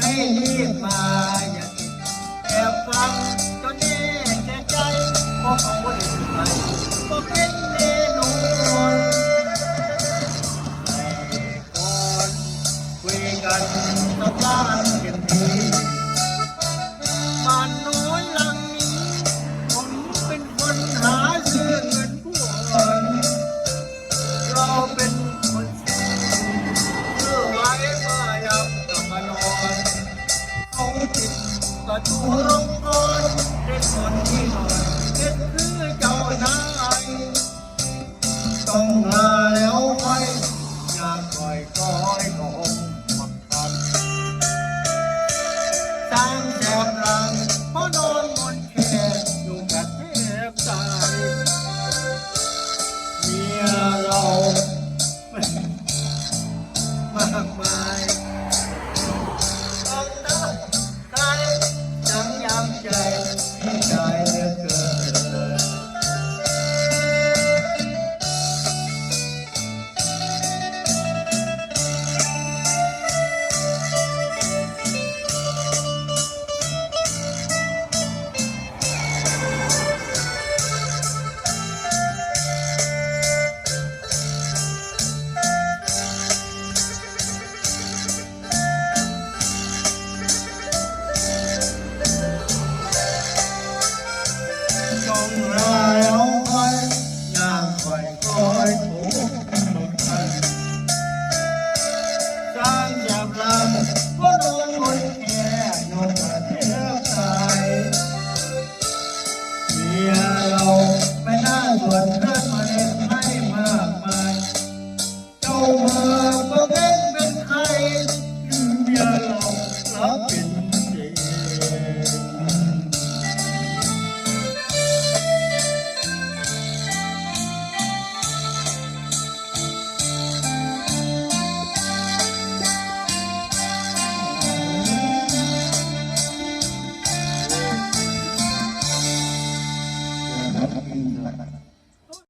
ให้รีบมาอย่าติดแอบฟังจนแน่แก่ใจเพราะขาไม่ได้ใครก็เป็นเมนูแต่ก่อนคุยกันต้องการ ระตูโรงนอนเด็กคนที่นอนเด็กคือเจ้านายต้องลาแล้วไว้อยากคอยคอยของบังคับสร้างแถบหลังเพราะนอนบนแคอยู่กับเทพตายเมียเรามากมาย ที่ใเมียเราไม่น่าส่วนเพื่อนมาเล่นให้มากมายเจ้าเมื่อ